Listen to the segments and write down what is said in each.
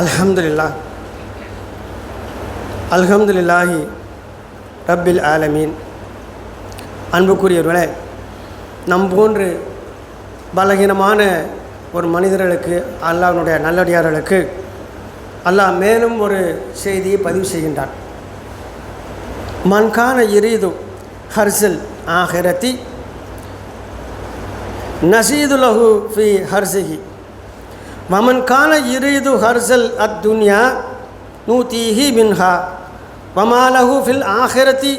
அல்ஹம்துல்லா அல்ஹம்துல்லாஹி ரப்பில் ஆலமீன். அன்புக்குரியவர்களே நம் போன்று பலகீனமான ஒரு மனிதர்களுக்கு அல்லாஹனுடைய நல்லடியார்களுக்கு அல்லாஹ் மேலும் ஒரு செய்தியை பதிவு செய்கின்றான். மன்கான இரீது ஹர்சல் ஆஹிரத்தி நசீதுலஹு ஃபி ஹர்சிஹி வமன் கான இரீது ஹர்சல் அத் துன்யா நூத்தீஹி மின்ஹா வமாலஹு ஃபில் ஆஹிரத்தி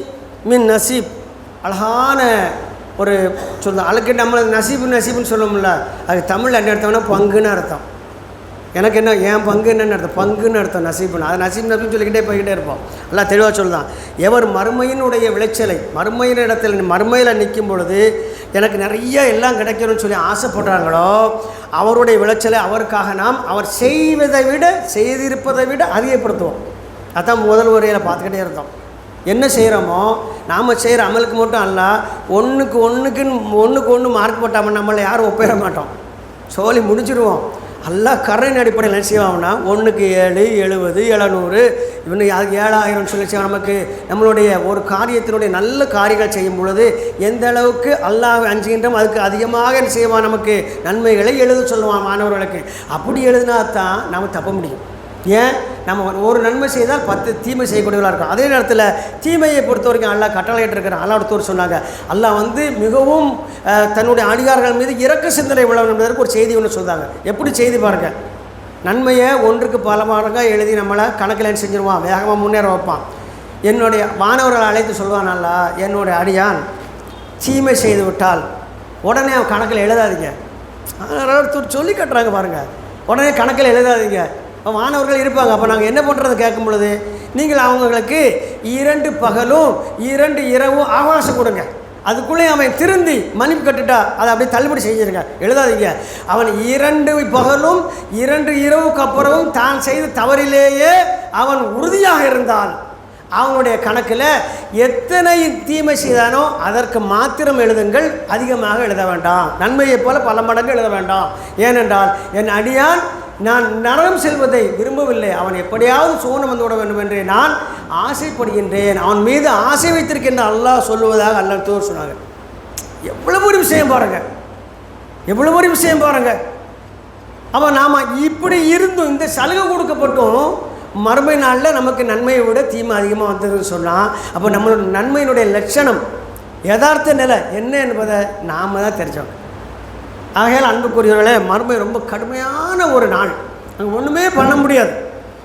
மின் நசீப். அழகான ஒரு சொல்ல அழகு நம்ம நசீபு நசீபுன்னு சொல்லுவோம்ல அது தமிழில் என்ன அர்த்தம்னா பங்குன்னு அர்த்தம். எனக்கு என்ன என் பங்கு என்னென்ன அர்த்தம் பங்குன்னு அர்த்தம் நசீபுன்னு. அது நசீப் நசீப்னு சொல்லிக்கிட்டே போய்கிட்டே இருப்போம். நல்லா தெளிவாக சொல்லலாம் எவர் மறுமையினுடைய விளைச்சலை மறுமையின் இடத்துல மறுமையில் நிற்கும் பொழுது எனக்கு நிறைய எல்லாம் கிடைக்கணும்னு சொல்லி ஆசைப்படுறாங்களோ அவருடைய விளைச்சலை அவருக்காக நாம் அவர் செய்வதை விட செய்திருப்பதை விட அதிகப்படுத்துவோம். அதான் முதல் உரையில் பார்த்துக்கிட்டே இருந்தோம். என்ன செய்கிறோமோ நாம் செய்கிற அமலுக்கு மட்டும் அல்ல ஒன்றுக்கு ஒன்றுக்குன்னு ஒன்றுக்கு ஒன்று மார்க் போட்டாமல் நம்மளை யாரும் ஒப்பிட மாட்டோம். சோழி முடிச்சிடுவோம் எல்லா கரணின் அடிப்படையில் என்ன செய்வாங்கன்னா ஒன்றுக்கு ஏழு எழுபது எழுநூறு இன்னும் அதுக்கு ஏழாயிரம்னு சொல்லி செய்வோம் நமக்கு நம்மளுடைய ஒரு காரியத்தினுடைய நல்ல காரியங்கள் செய்யும் பொழுது எந்த அளவுக்கு அல்லாஹ் அஞ்சுகின்றோம் அதுக்கு அதிகமாக என்ன செய்வான் நமக்கு? நன்மைகளை எழுத சொல்லுவான் மாணவர்களுக்கு. அப்படி எழுதினா தான் நம்ம தப்ப முடியும். ஏன்? நம்ம ஒரு நன்மை செய்தால் பத்து தீமை செய்யக்கூடியவர்களாக இருக்கும் அதே நேரத்தில் தீமையை பொறுத்த வரைக்கும் அல்லா கட்டளையிட்டு இருக்கிற ஒருத்தவர் சொன்னாங்க அல்லாஹ் வந்து மிகவும் தன்னுடைய அடிகார்கள் மீது இறக்க சிந்தனை உள்ளவன் என்பதற்கு ஒரு செய்தி ஒன்று சொன்னாங்க எப்படி செய்தி பாருங்க? நன்மையை ஒன்றுக்கு பல மடங்காக எழுதி நம்மளை கணக்கில் செஞ்சிருவான். வேகமாக முன்னேற வைப்பான். என்னுடைய மாணவர்கள் அழைத்து சொல்லுவான் நல்லா என்னுடைய அடியான் தீமை செய்து விட்டால் உடனே அவன் கணக்கில் எழுதாதீங்க. சொல்லி கட்டுறாங்க பாருங்கள் உடனே கணக்கில் எழுதாதீங்க. இப்போ மாணவர்கள் இருப்பாங்க. அப்போ நாங்கள் என்ன பண்ணுறது கேட்கும் பொழுது நீங்கள் அவங்களுக்கு இரண்டு பகலும் இரண்டு இரவும் ஆகாசம் கொடுங்க. அதுக்குள்ளே அவன் திருந்தி மன்னிப்பு கட்டுட்டா அதை அப்படியே தள்ளுபடி செஞ்சிருங்க. எழுதாதீங்க. அவன் இரண்டு பகலும் இரண்டு இரவுக்கு அப்புறமும் தான் செய்த தவறிலேயே அவன் உறுதியாக இருந்தால் அவனுடைய கணக்கில் எத்தனை தீமை செய்தானோ அதற்கு மாத்திரம் எழுதுங்கள். அதிகமாக எழுத வேண்டாம். நன்மையைப் போல பல மடங்கு எழுத வேண்டாம். ஏனென்றால் என் அடியான் நான் நரகம் செல்வதை விரும்பவில்லை. அவன் எப்படியாவது சூனம் வந்து விட வேண்டும் என்று நான் ஆசைப்படுகின்றேன். அவன் மீது ஆசை வைத்திருக்கின்ற அல்லாஹ் சொல்லுவதாக அல்லாஹ் தோர் சொன்னாங்க. எவ்வளவு ஒரு விஷயம் பாருங்க. எவ்வளவு ஒரு விஷயம் பாருங்க. அவன் நாம் இப்படி இருந்தும் இந்த சலுகை கொடுக்கப்பட்டும் மறுமை நாளில் நமக்கு நன்மையை விட தீமை அதிகமாக வந்ததுன்னு சொன்னால் அப்போ நம்மளோட நன்மையினுடைய லட்சணம் யதார்த்த நிலை என்ன என்பதை நாம் தான் தெரிஞ்சோம் ஆகையால் அன்புக்குரியவர்களே மறுமை ரொம்ப கடுமையான ஒரு நாள். அங்கே ஒன்றுமே பண்ண முடியாது.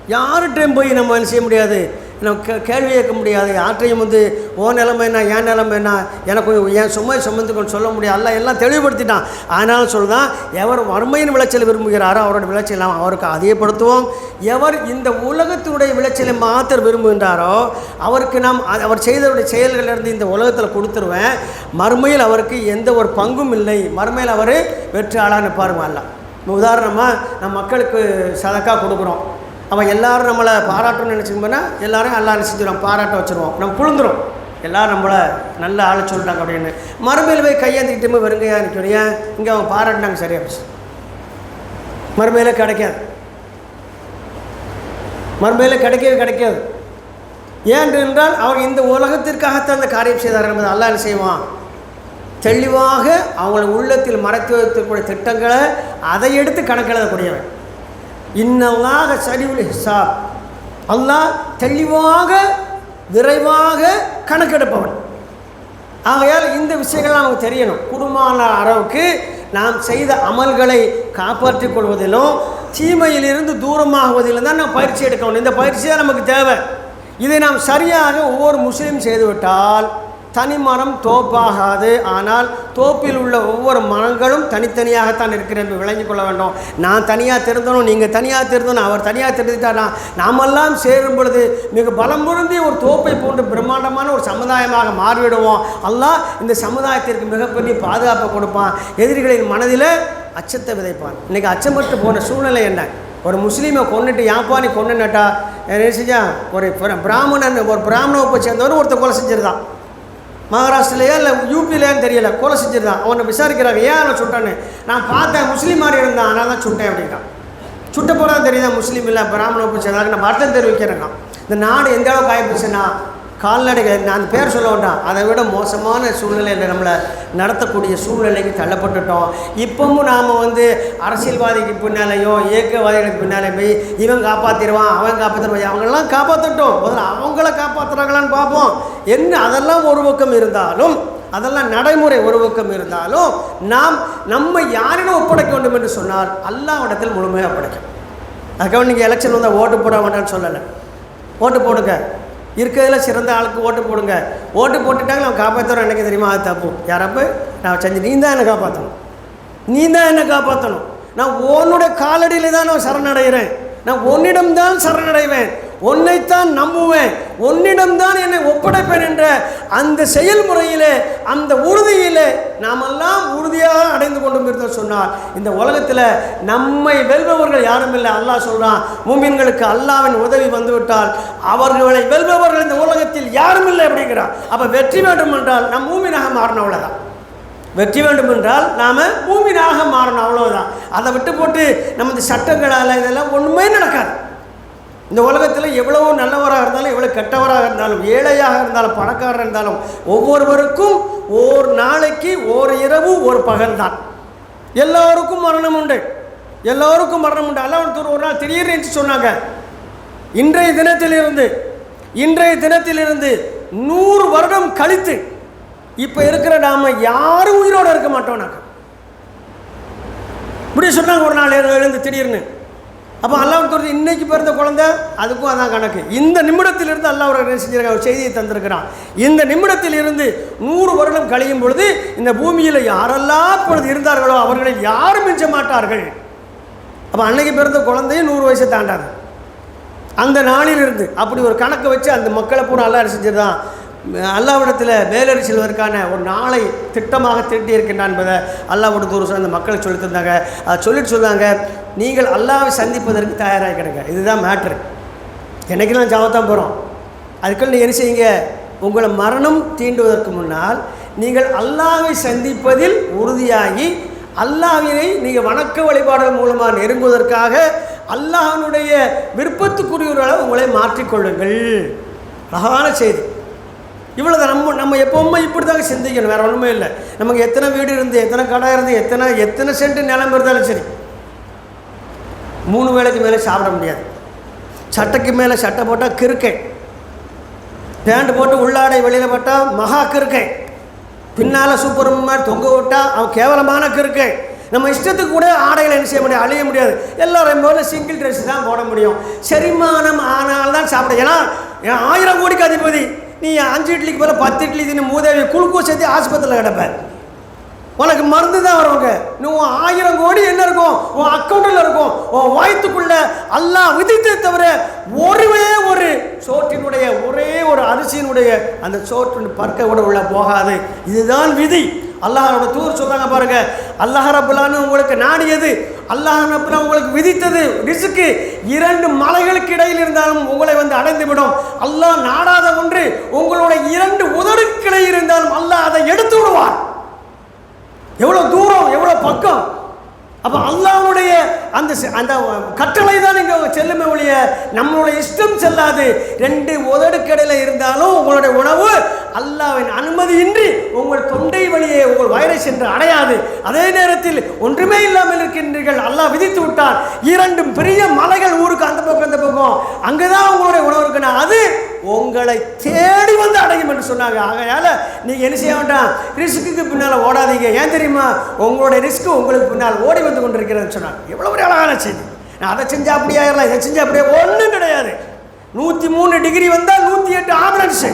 யார்கிட்டையும் போய் நம்ம என்ன செய்ய முடியாது. நம்ம கே கேள்வி கேட்க முடியாது. யார்கிட்டையும் வந்து ஓ நிலைமை என்ன? என் நிலைமை என்ன? எனக்கு என் சுமை சுமந்துக்கொண்டு சொல்ல முடியாது. எல்லாம் எல்லாம் தெளிவுபடுத்திட்டான். அதனால சொல்லுதான் எவர் வறுமையின் விளைச்சல் விரும்புகிறாரோ அவரோட விளைச்சல் அவருக்கு அதிகப்படுத்துவோம். எவர் இந்த உலகத்தினுடைய விளைச்சலை மாத்திர விரும்புகின்றாரோ அவருக்கு நாம் அவர் செய்தவருடைய செயல்களிலிருந்து இந்த உலகத்தில் கொடுத்துருவேன். மறுமையில் அவருக்கு எந்த ஒரு பங்கும் இல்லை. மறுமையில் அவர் வெற்றியாளான்னு பாருங்க அல்ல உதாரணமாக நம்ம மக்களுக்கு சதக்காக கொடுக்குறோம். அவன் எல்லாரும் நம்மளை பாராட்டணும்னு நினச்சிக்கோன்னா எல்லாரும் எல்லாம் நினச்சிடுவோம் பாராட்ட வச்சுருவோம். நம்ம புழுந்துடும் எல்லாரும் நம்மளை நல்ல ஆளை சொல்லிட்டாங்க அப்படின்னு. மறுமையில் போய் கையேந்திக்கிட்டு போய் வருங்கையா நிற்கணும். ஏன்? இங்கே அவன் பாராட்டினாங்க சரியா போச்சு. மறுமையில் கிடைக்காது. மறுமையில் கிடைக்கவே கிடைக்காது. ஏன் என்றால் அவர் இந்த உலகத்திற்காகத்தான் அந்த காரியம் செய்தார் என்பது அல்லாஹ் என்ன செய்வான்? தெளிவாக அவங்களை உள்ளத்தில் மறைத்து வைத்திருக்கக்கூடிய திட்டங்களை அதை எடுத்து கணக்கெழுதக்கூடியவன் இன்னல்லாக சரிவுல் ஹிசாப். அல்லாஹ் தெளிவாக விரைவாக கணக்கெடுப்பவன். ஆகையால் இந்த விஷயங்கள் நமக்கு தெரியணும். குடும்பமான அளவுக்கு நாம் செய்த அமல்களை காப்பாற்றிக் கொள்வதிலும் தீமையிலிருந்து தூரமாகுவதிலும் தான் நாம் பயிற்சி எடுக்கணும். இந்த பயிற்சி தான் நமக்கு தேவை. இதை நாம் சரியாக ஒவ்வொரு முஸ்லீம் செய்துவிட்டால் தனி மரம் தோப்பாகாது. ஆனால் தோப்பில் உள்ள ஒவ்வொரு மரங்களும் தனித்தனியாகத்தான் இருக்கிறது என்று விளங்கிக் கொள்ள வேண்டும். நான் தனியாக திருந்தணும் நீங்கள் தனியாக திருந்தணும் அவர் தனியாக திருந்திட்டாரா நாமெல்லாம் சேரும் பொழுது மிக பலம் பொருந்தி ஒரு தோப்பை போன்று பிரம்மாண்டமான ஒரு சமுதாயமாக மாறிவிடுவோம். அல்லாஹ் இந்த சமுதாயத்திற்கு மிகப்பெரிய பாதுகாப்பை கொடுப்பான். எதிரிகளின் மனதில் அச்சத்தை விதைப்பான். இன்றைக்கி அச்சமற்று போன சூழ்நிலை என்ன? ஒரு முஸ்லீமை கொண்டுட்டு யாப்பானி நீ கொண்டுனட்டா என்ன செஞ்சா ஒரு பிராமணன் ஒரு பிராமண உப்பை சேர்ந்தவர் ஒருத்தர் கொலை செஞ்சிருந்தான். மகாராஷ்டிரலையா இல்லை யூபிலையான்னு தெரியல. கொலை செஞ்சிருந்தான். அவனை விசாரிக்கிறாங்க. ஏன் அவனை சுட்டான்னு? நான் பார்த்தேன். முஸ்லீம் மாதிரி இருந்தான். அதனால தான் சுட்டேன் அப்படின்ட்டான். சுட்ட போகிறதா தெரியுதா? முஸ்லீம் இல்லை பிராமண பிடிச்சதாக நம்ம அர்த்தம் தெரிவிக்கிறேன் இந்த நாடு எந்த அளவுக்கு ஆகிப்போச்சுன்னா கால்நடைகள் நான் அந்த பேர் சொல்ல வேண்டாம். அதை விட மோசமான சூழ்நிலையில் நம்மளை நடத்தக்கூடிய சூழ்நிலைக்கு தள்ளப்பட்டுட்டோம். இப்பவும் நாம் வந்து அரசியல்வாதிக்கு பின்னாலேயோ இயக்கவாதிகளுக்கு பின்னாலே போய் இவன் காப்பாற்றிடுவான் அவன் காப்பாற்றுவான் அவங்களெல்லாம் காப்பாற்றட்டும் முதல்ல அவங்கள காப்பாற்றுறாங்களான்னு பார்ப்போம். என்ன அதெல்லாம் ஒரு பக்கம் இருந்தாலும் அதெல்லாம் நடைமுறை ஒரு பக்கம் இருந்தாலும் நாம் நம்ம யாரிடம் ஒப்படைக்க வேண்டும் என்று சொன்னால் அல்லாவிடத்தில் முழுமையாக ஒப்படைக்கும் அதுக்காக நீங்கள் எலெக்ஷன் வந்தால் ஓட்டு போட வேண்டாம்னு சொல்லலை. ஓட்டு போடுங்க. இருக்கிறதுல சிறந்த ஆளுக்கு ஓட்டு போடுங்க. ஓட்டு போட்டுட்டாங்க நம்ம காப்பாற்றுறோம் எனக்கு தெரியுமா? அது தப்பு. யாரப்ப நான் செஞ்சு நீ தான் என்னை காப்பாற்றணும் நீ தான் என்னை காப்பாற்றணும் நான் உன்னுடைய காலடியில் தான் நான் சரணடைகிறேன். நான் உன்னிடம் தான் சரணடைவேன். உன்னைத்தான் நம்புவேன். உன்னிடம்தான் என்னை ஒப்படைப்பேன் என்ற அந்த செயல்முறையிலே அந்த உறுதியிலே நாமெல்லாம் உறுதியாக அடைந்து கொண்டு இருந்தோம் சொன்னார் இந்த உலகத்தில் நம்மை வெல்பவர்கள் யாரும் இல்லை. அல்லாஹ் சொல்கிறான் மூமின்களுக்கு அல்லாவின் உதவி வந்துவிட்டால் அவர்களை வெல்பவர்கள் இந்த உலகத்தில் யாரும் இல்லை அப்படிங்கிறான். அப்போ வெற்றி வேண்டும் என்றால் நம் மூமினாக மாறணும் அவ்வளோதான் வெற்றி வேண்டும் என்றால் நாம் பூமினாக மாறணும் அவ்வளோதான் அதை விட்டு போட்டு நமது சட்டங்களால் இதெல்லாம் ஒன்றுமே நடக்காது. இந்த உலகத்தில் எவ்வளவோ நல்லவராக இருந்தாலும் எவ்வளோ கெட்டவராக இருந்தாலும் ஏழையாக இருந்தாலும் பணக்காரராக இருந்தாலும் ஒவ்வொருவருக்கும் ஓர் நாளைக்கு ஓர் இரவு ஒரு பகல் தான் எல்லாருக்கும் மரணம் உண்டு. எல்லாருக்கும் மரணம் உண்டு. அல்ல ஒரு நாள் திடீர்னு சொன்னாங்க. இன்றைய தினத்திலிருந்து இன்றைய தினத்திலிருந்து நூறு வருடம் கழித்து இப்போ இருக்கிற நாம யாரும் உயிரோடு இருக்க மாட்டோம் நாங்கள் இப்படி சொன்னாங்க ஒரு நாள் எழுந்து திடீர்னு. அப்போ அல்லாஹ் தோறது இன்னைக்கு பிறந்த குழந்தை அதுக்கும் அதான் கணக்கு. இந்த நிமிடத்திலிருந்து அல்லாஹ் அவர்கள் என்ன செஞ்சிருக்கான் ஒரு செய்தியை தந்திருக்கிறான். இந்த நிமிடத்தில் இருந்து நூறு வருடம் கழியும் பொழுது இந்த பூமியில் யாரெல்லாம் இப்பொழுது இருந்தார்களோ அவர்களில் யாரும் மிஞ்ச மாட்டார்கள். அப்போ அன்னைக்கு பிறந்த குழந்தையும் நூறு வயசை தாண்டாது. அந்த நாளிலிருந்து அப்படி ஒரு கணக்கை வச்சு அந்த மக்களை பூரா அல்லாஹ் செஞ்சிருந்தான்? அல்லாவிடத்தில் மேலறி செல்வதற்கான ஒரு நாளை திட்டமாக திட்டி என்பதை அல்லாவோட தூரம் அந்த மக்களுக்கு சொல்லி தந்தாங்க. அதை சொல்லிட்டு சொன்னாங்க நீங்கள் அல்லாவை சந்திப்பதற்கு தயாராக கிடங்க இதுதான் மேட்ரு என்னைக்கெல்லாம் சாவத்தான் போகிறோம் அதுக்குள்ள நீங்கள் என்ன செய்யுங்க? உங்களை மரணம் தீண்டுவதற்கு முன்னால் நீங்கள் அல்லாவை சந்திப்பதில் உறுதியாகி அல்லாவினை நீங்கள் வணக்க வழிபாடுகள் மூலமாக நெருங்குவதற்காக அல்லாஹ்வினுடைய விருப்பத்துக்குரியவர்களாக உங்களை மாற்றிக்கொள்ளுங்கள் அழகான செய்தி. இவ்வளோ நம்ம நம்ம எப்பவுமே இப்படி தாங்க சிந்திக்கணும். வேறு ஒன்றுமே இல்லை. நமக்கு எத்தனை வீடு இருந்து எத்தனை கடை இருந்து எத்தனை எத்தனை சென்ட் நிலம் இருந்தாலும் சரி. மூணு வேளைக்கு மேலே சாப்பிட முடியாது. சட்டைக்கு மேலே சட்டை போட்டால் கிறுக்கை. பேண்ட் போட்டு உள்ளாடை வெளியில் போட்டால் மகா கிறுக்கை. பின்னால் சூப்பர் மாதிரி தொங்க விட்டால் அவன் கேவலமான கிறுக்கை. நம்ம இஷ்டத்துக்கு கூட ஆடைகளை என்ன செய்ய முடியாது அழிய முடியாது. எல்லோரும் போல சிங்கிள் ட்ரெஸ் தான் போட முடியும். செரிமானம் ஆனால் தான் சாப்பிட ஏன்னா ஆயிரம் கோடிக்கு அதிபதி? நீ அஞ்சு இட்லிக்கு போல பத்து இட்லி தின்னு மூதேவி குளுக்கோஸ் சேர்த்து ஆஸ்பத்திரியில் கிடப்ப. உனக்கு மருந்து தான் வருவாங்க நீ உன் ஆயிரம் கோடி என்ன இருக்கும்? உன் அக்கௌண்ட்டில் இருக்கும். உன் வாய்த்துக்குள்ள அல்லாஹ் விதித்தே தவிர ஒருவே ஒரு சோற்றினுடைய ஒரே ஒரு அரிசியினுடைய அந்த சோற்றின் பற்க கூட உள்ள போகாது. இதுதான் விதி. அல்லாஹரோட தூர் சொல்கிறாங்க பாருங்க. அல்லாஹரபுல்லான்னு உங்களுக்கு நாடியது. அல்லாஹ் ரபுல்லா உங்களுக்கு விதித்தது ரிசுக்கு இரண்டு மலைகளுக்கு இடையில் இருந்தாலும் உங்களை வந்து அடைந்து விடும் அல்லாஹ் நாடாத ஒன்று உங்களுடைய இரண்டு உதடுக்கு இருந்தாலும் அல்லாஹ் அதை எடுத்து விடுவார். எவ்வளோ தூரம் எவ்வளோ பக்கம். அப்போ அல்லாவுடைய அந்த அந்த கட்டளை தான் இங்கே செல்லுமே ஒழிய நம்மளுடைய இஷ்டம் செல்லாது. ரெண்டு உதடுக்கடையில் இருந்தாலும் உங்களுடைய உணவு அல்லாவின் அனுமதியின்றி உங்கள் தொண்டை வழியே உங்கள் வயிறை சென்று அடையாது. அதே நேரத்தில் ஒன்றுமே இல்லாமல் இருக்கின்றீர்கள். அல்லாஹ் விதித்து விட்டார் இரண்டும் பெரிய மலைகள் ஊருக்கு அந்த பக்கம் அந்த பக்கம். அங்கே தான் உங்களுடைய உணவு இருக்குன்னா அது உங்களை தேடி வந்து அடையும் என்று சொன்னாங்க. ஆகையால நீங்க என்ன செய்ய வேண்டாம்? ரிஸ்க்கு பின்னால் ஓடாதீங்க. ஏன் தெரியுமா? உங்களுடைய ரிஸ்க்கு உங்களுக்கு பின்னால் ஓடி வந்து கொண்டிருக்கிறதுன்னு சொன்னாங்க. எவ்வளோ ஒரு அழகான செய்தி. நான் அதை செஞ்சா அப்படியே ஆயிடலாம் இதை செஞ்சா அப்படியே ஒன்றும் கிடையாது. நூற்றி மூணு டிகிரி வந்தால் நூற்றி எட்டு ஆம்புலன்ஸு.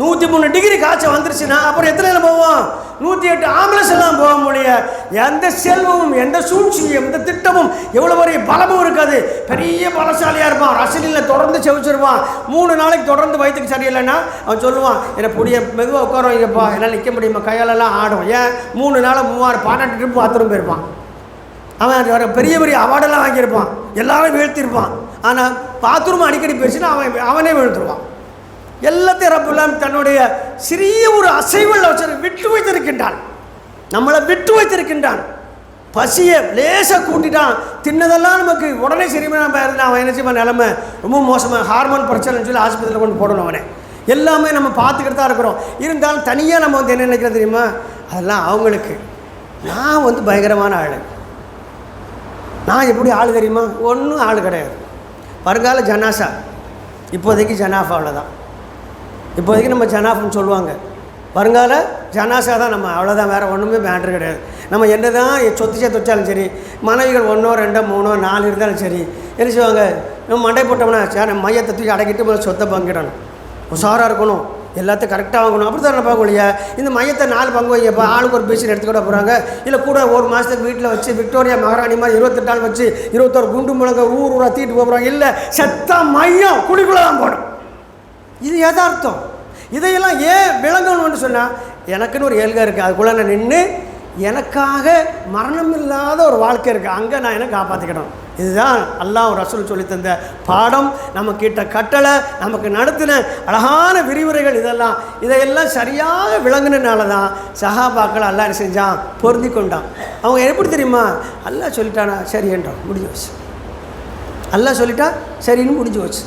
நூற்றி மூணு டிகிரி காய்ச்சல் வந்துருச்சுன்னா அப்புறம் எத்தனை போவோம்? நூற்றி எட்டு ஆம்புலன்ஸ் எல்லாம் போக முடியாது எந்த செல்வமும் எந்த சூழ்ச்சியும் எந்த திட்டமும் எவ்வளோ பெரிய பலமும் இருக்காது. பெரிய பலசாலியாக இருப்பான். ரசலியில் தொடர்ந்து செவிச்சிருவான். மூணு நாளைக்கு தொடர்ந்து வயிற்றுக்கு சரியில்லைன்னா அவன் சொல்லுவான் என்னை புடிய மெதுவாக உட்கார வைங்கப்பா என்னால் நிற்க முடியுமா? கையாலெல்லாம் ஆடும். ஏன்? மூணு நாள் மூவாயிரம் பன்னெண்டு ட்ரிப் பாத்ரூம் போயிருப்பான். அவன் பெரிய பெரிய அவார்டெல்லாம் வாங்கியிருப்பான். எல்லாரும் வீழ்த்திருப்பான் ஆனால் பாத்ரூம் அடிக்கடி போயிடுச்சுன்னா அவன் அவனே வீழ்த்துருவான் எல்லாத்தையும் ரப்புல்லாம் தன்னுடைய சிறிய ஒரு அசைவில் வச்சு விட்டு வைத்திருக்கின்றான். நம்மளை விட்டு வைத்திருக்கின்றான். பசியை லேசாக கூட்டிட்டான். தின்னதெல்லாம் நமக்கு உடனே சரிமா நம்ம இருந்தால் அவன் என்ன செய்வான்? நிலமை ரொம்ப மோசமாக ஹார்மோன் பிரச்சனைன்னு சொல்லி ஆஸ்பத்திரியில் கொண்டு போடணும் அவனை. எல்லாமே நம்ம பார்த்துக்கிட்டு தான் இருக்கிறோம். இருந்தாலும் தனியாக நம்ம வந்து என்ன நினைக்கிறோம் தெரியுமா? அதெல்லாம் அவங்களுக்கு. நான் வந்து பயங்கரமான ஆள். நான் எப்படி ஆள் தெரியுமா? ஒன்றும் ஆள் கிடையாது. வருங்கால ஜனாசா. இப்போதைக்கு ஜனாஃபாவில் தான் இப்போதைக்கு நம்ம ஜனாஃப்னு சொல்லுவாங்க. வருங்கால ஜனாசா தான் நம்ம அவ்வளோதான் வேறு ஒன்றுமே மேட்ரு கிடையாது. நம்ம என்ன தான் சொத்து சேர்த்து வச்சாலும் சரி மனைவிகள் ஒன்றோ ரெண்டோ மூணோ நாலு இருந்தாலும் சரி என்ன செய்வாங்க? நம்ம மண்டை போட்டோம்னா சரி நம்ம மையத்தை தூக்கி அடக்கிட்டு முதல்ல சொத்தை பங்கிடணும். உஷாராக இருக்கணும். எல்லாத்தையும் கரெக்டாக வாங்கணும். அப்படி தான் பார்க்க இல்லையா இந்த மையத்தை நாலு பங்கு வைங்கப்பா. ஆளுக்கு ஒரு பீஸில் எடுத்துக்கிட போகிறாங்க இல்லை கூட ஒரு மாதத்துக்கு வீட்டில் வச்சு விக்டோரியா மகாராணி மாதிரி இருபத்தெட்டு நாள் வச்சு இருபத்தோரு குண்டு முழங்க ஊர் ஊராக தீட்டு போகிறாங்க இல்லை செத்த மையம் குடிக்குள்ளே தான் போடும் இது யதார்த்தம். இதையெல்லாம் ஏன் விளங்கணும்னு சொன்னால் எனக்குன்னு ஒரு ஏழ்கை இருக்குது அதுக்குள்ளே நான் நின்று எனக்காக மரணம் இல்லாத ஒரு வாழ்க்கை இருக்குது அங்கே நான் என்ன காப்பாற்றிக்கணும் இதுதான் அல்லாஹ் ரசூல் சொல்லி தந்த பாடம். நம்ம கிட்ட கட்டளை நமக்கு நடத்தின அழகான விரிவுரைகள் இதெல்லாம். இதையெல்லாம் சரியாக விளங்குனனால தான் சஹாபாக்கள் அல்லாஹ் என்ன செஞ்சான்? பொருந்தி கொண்டான் அவங்க எப்படி தெரியுமா? அல்லா சொல்லிட்டானா சரி என்றோம் முடிஞ்சு வச்சு அல்லா சொல்லிட்டா சரின்னு முடிஞ்சு வச்சு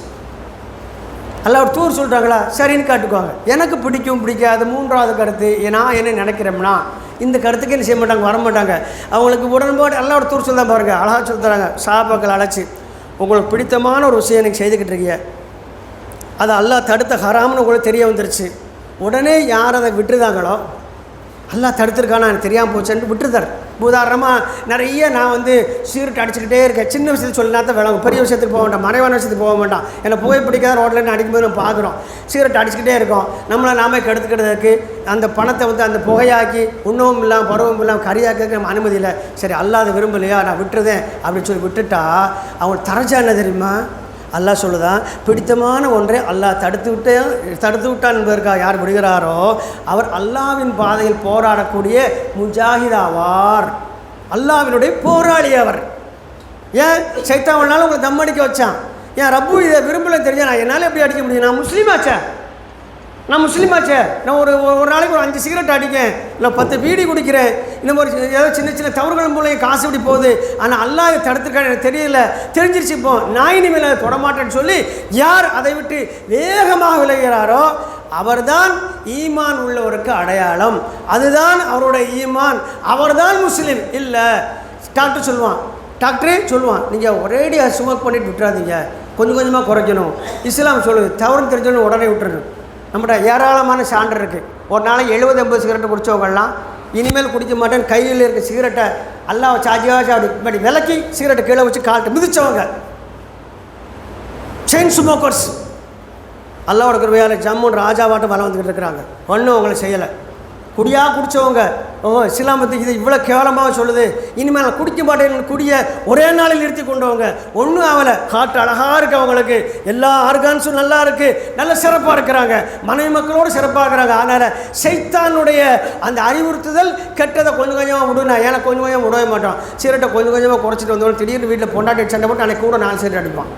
அல்ல ஒரு தூர் சொல்கிறாங்களா சரின்னு காட்டுக்குவாங்க. எனக்கு பிடிக்கும் பிடிக்காது மூன்றாவது கருத்து நான் என்ன நினைக்கிறோம்னா இந்த கருத்துக்கு என்ன செய்ய மாட்டாங்க வர மாட்டாங்க. அவங்களுக்கு உடன்பாடு எல்லாம் ஒரு தூர் சொல்ல பாருங்கள் அழகாக சொல்லுறாங்க தராங்க சாபாக்கள் அழைச்சி உங்களுக்கு பிடித்தமான ஒரு விஷயம் எனக்கு செய்துக்கிட்டு இருக்கீங்க. அது அல்லா தடுத்த ஹராம்னு உங்களுக்கு தெரிய வந்துருச்சு. உடனே யார் அதை விட்டுருதாங்களோ எல்லாம் தடுத்துருக்கானா? எனக்கு தெரியாமல் போச்சுன்னு விட்டுருதார் உதாரணமாக நிறைய நான் வந்து சீருட்டு அடிச்சுக்கிட்டே இருக்கேன். சின்ன விஷயத்தை சொல்லினா தான் விளங்கும். பெரிய விஷயத்துக்கு போக வேண்டாம். மறைவான விஷயத்துக்கு போக வேண்டாம். என்னை புகை பிடிக்காத ரோட்டில் அடிக்கும்போது நம்ம பார்க்குறோம். சீருட்டு அடிச்சுக்கிட்டே இருக்கோம். நம்மளை நாமே கெடுத்துக்கிறதுக்கு அந்த பணத்தை வந்து அந்த புகையாக்கி உணவும் இல்லாமல் பருவம் இல்லாமல் கறியாக்கிறதுக்கு நம்ம அனுமதி இல்லை. சரி அல்லாத விரும்பலையா? நான் விட்டுறதேன் அப்படின்னு சொல்லி விட்டுட்டா அவங்க தரஜா என்ன தெரியுமா? அல்லாஹ் சொல்லுதான் பிடித்தமான ஒன்றை அல்லாஹ் தடுத்து விட்டு தடுத்து விட்டான் என்பதற்காக யார் விடுகிறாரோ அவர் அல்லாவின் பாதையில் போராடக்கூடிய முஜாஹிதாவார். அல்லாவினுடைய போராளி அவர். ஏன் சைத்தாவனால உங்களை தம் அடிக்க வச்சான்? ஏன் ரப்பு இதை விரும்பல தெரிஞ்சா நான் என்னால் எப்படி அடிக்க முடியும்? நான் முஸ்லீமாச்சேன் நான் முஸ்லீமாச்சே நான் ஒரு ஒரு நாளைக்கு ஒரு அஞ்சு சிகரெட் அடிக்கேன். இல்லை பத்து பீடி குடிக்கிறேன். இந்த மாதிரி ஏதோ சின்ன சின்ன தவறுகள் மூலம் காசு இப்படி போகுது. ஆனால் அல்லாஹ் தடுத்துருக்கான்னு எனக்கு தெரியல. தெரிஞ்சிருச்சு இப்போ. நான் இனிமேல் அதை தொடமாட்டேன்னு சொல்லி யார் அதை விட்டு வேகமாக விளைகிறாரோ அவர்தான் ஈமான் உள்ளவருக்கு அடையாளம். அதுதான் அவருடைய ஈமான். அவர்தான் முஸ்லீம். இல்லை டாக்டர் சொல்லுவான். டாக்டரே சொல்லுவான். நீங்கள் ஒரேடியாக ஸ்மோக் பண்ணிட்டு விட்டுறாதீங்க. கொஞ்சம் கொஞ்சமாக குறைக்கணும். இஸ்லாம் சொல்லுது. தவறு தெரிஞ்சோன்னு உடனே விட்டுறணும். நம்மகிட்ட ஏராளமான சான்று இருக்குது ஒரு நாளைக்கு எழுபது எண்பது சிகரெட்டு குடித்தவங்கள்லாம் இனிமேல் குடிக்க மாட்டேன் கையில் இருக்க சிகரெட்டை எல்லாம் சாஜியாக அப்படி இப்படி விலக்கி சிகரெட்டை கீழே வச்சு கால்ட்டு மிதித்தவங்க செயின் ஸ்மோக்கர்ஸ் அல்லாவோட கிருபையால் ஜம்முன் ராஜாவாட்டம் வர வந்துக்கிட்டு இருக்கிறாங்க. ஒன்றும் அவங்கள செய்யலை. குடியாக குடித்தவங்க ஓ இஸ்லாமத்துக்கு இது இவ்வளோ கேவலமாக சொல்லுது. இனிமேல் நான் குடிக்க மாட்டேன் குடிய ஒரே நாளில் நிறுத்தி கொண்டவங்க. ஒன்றும் ஆகலை. காட்டு அழகாக இருக்குது அவங்களுக்கு. எல்லா ஆர்கான்ஸும் நல்லா இருக்குது நல்ல சிறப்பாக இருக்கிறாங்க. மனைவி மக்களோடு சிறப்பாக இருக்கிறாங்க. அதனால் சைத்தானுடைய அந்த அறிவுறுத்துதல் கெட்டதை கொஞ்சம் கொஞ்சமாக விடுனா ஏன்னா கொஞ்சம் கொஞ்சம் விடவே மாட்டோம் சீரட்டை கொஞ்சம் கொஞ்சமாக குறைச்சிட்டு வந்தோம் திடீர்னு வீட்டில் பொண்டாட்டி சண்டை போட்டு அன்னைக்கு கூட நாலு சீரட் அடிப்பான்.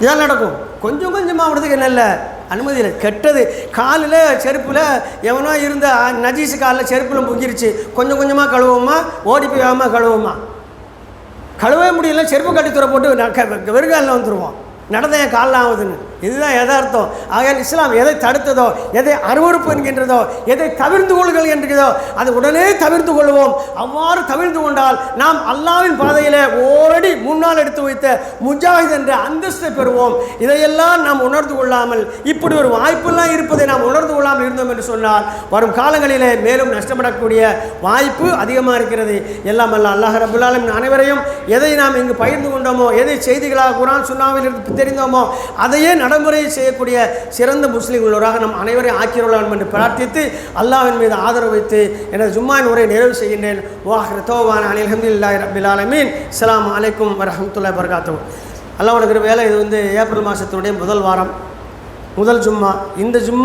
இதான் நடக்கும். கொஞ்சம் கொஞ்சமாக விடுறதுக்கு என்ன இல்லை? அனுமதி இல்லை. கெட்டது. காலில் செருப்பில் எவனோ இருந்த நஜீஸ் காலில் செருப்பில் முங்கிருச்சு கொஞ்சம் கொஞ்சமாக கழுவுமா ஓடி போய் வேகமாக கழுவுமா கழுவே முடியல. செருப்பு கட்டி துறை போட்டு வெறுங்காலில் வந்துடுவோம் நடந்தேன் காலில் ஆகுதுன்னு. இதுதான் யதார்த்தம். ஆகையால் இஸ்லாம் எதை தடுத்ததோ எதை அருவறுப்பு என்கின்றதோ எதை தவிர்த்து கொள்ளுங்கள் என்கிறதோ அது உடனே தவிர்த்து கொள்வோம். அவ்வாறு தவிர்த்து கொண்டால் நாம் அல்லாவின் பாதையில் ஓரடி முன்னால் எடுத்து வைத்த முஜாஹித் என்ற அந்தஸ்தை பெறுவோம். இதையெல்லாம் நாம் உணர்ந்து கொள்ளாமல் இப்படி ஒரு வாய்ப்பெல்லாம் இருப்பதை நாம் உணர்ந்து கொள்ளாமல் இருந்தோம் என்று சொன்னால் வரும் காலங்களிலே மேலும் நஷ்டப்படக்கூடிய வாய்ப்பு அதிகமாக இருக்கிறது. எல்லாம் அல்ல அல்லாஹ் ரபுல்லாலும் அனைவரையும் எதை நாம் இங்கு பகிர்ந்து கொண்டோமோ எதை செய்திகளாக குரான் சுண்ணாவில் இருந்து தெரிந்தோமோ அதையே நடைமுறையை செய்யக்கூடிய சிறந்த முஸ்லீம் உள்ளவராக நம் அனைவரையும் ஆக்கியுள்ளோம் என்று பிரார்த்தித்து அல்லாவின் மீது ஆதரவு வைத்து எனது ஜும்மான் உரை நிறைவு செய்கின்றேன். வாஹர் தோவான அனில் ரபில் ஆலமீன். அஸ்ஸலாமு அலைக்கும் வரஹமத்துல்லாஹி வபரகாத்துஹு. அல்லாவோட வேலை இது வந்து ஏப்ரல் மாதத்தினுடைய முதல் வாரம் முதல் ஜும்மா. இந்த ஜும்மா